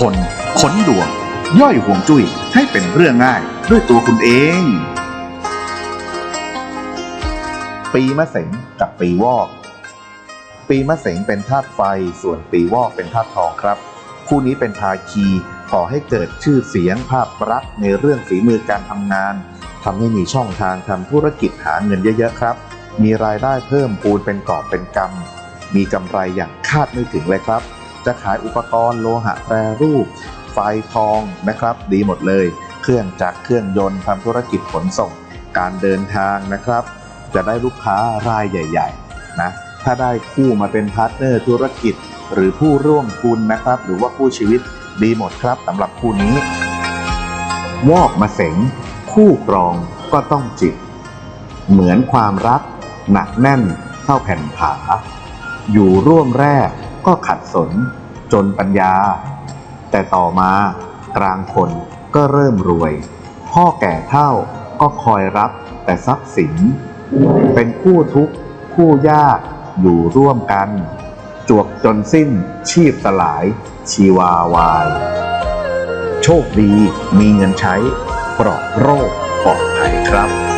คนขนดวง ย่อยห่วงจุ้ยให้เป็นเรื่องง่ายด้วยตัวคุณเอง ปีมะเสงกับปีวอก ปีมะเสงเป็นธาตุไฟส่วนปีวอกเป็นธาตุทองครับ คู่นี้เป็นภาคีขอให้เกิดชื่อเสียงภาพลักษณ์ในเรื่องฝีมือการทำงานทำให้มีช่องทางทำธุรกิจหาเงินเยอะๆครับ มีรายได้เพิ่มปูนเป็นกอบเป็นกำมีกำไรอย่างคาดไม่ถึงเลยครับ จะขายอุปกรณ์โลหะแปรรูป ไฟทองนะครับ ดีหมดเลย เครื่องจักรเครื่องยนต์ทำธุรกิจขนส่ง การเดินทางนะครับ จะได้ลูกค้ารายใหญ่ๆนะถ้าได้คู่มาเป็นพาร์ทเนอร์ธุรกิจ หรือผู้ร่วมทุนนะครับ หรือว่าคู่ชีวิตดีหมดครับสำหรับคู่นี้ วอกมาเสงคู่ครองก็ต้องจิต เหมือนความรัก หนักแน่นเท่าแผ่นผา อยู่ร่วมแรก ก็ขัดสนจนปัญญา แต่ต่อมากลางคนก็เริ่มรวย พ่อแก่เท่าก็คอยรับแต่ทรัพย์สิน เป็นคู่ทุกข์คู่ยากอยู่ร่วมกัน จวบจนสิ้นชีพสลายชีวาวาย โชคดีมีเงินใช้ปลอดโรคปลอดภัยครับ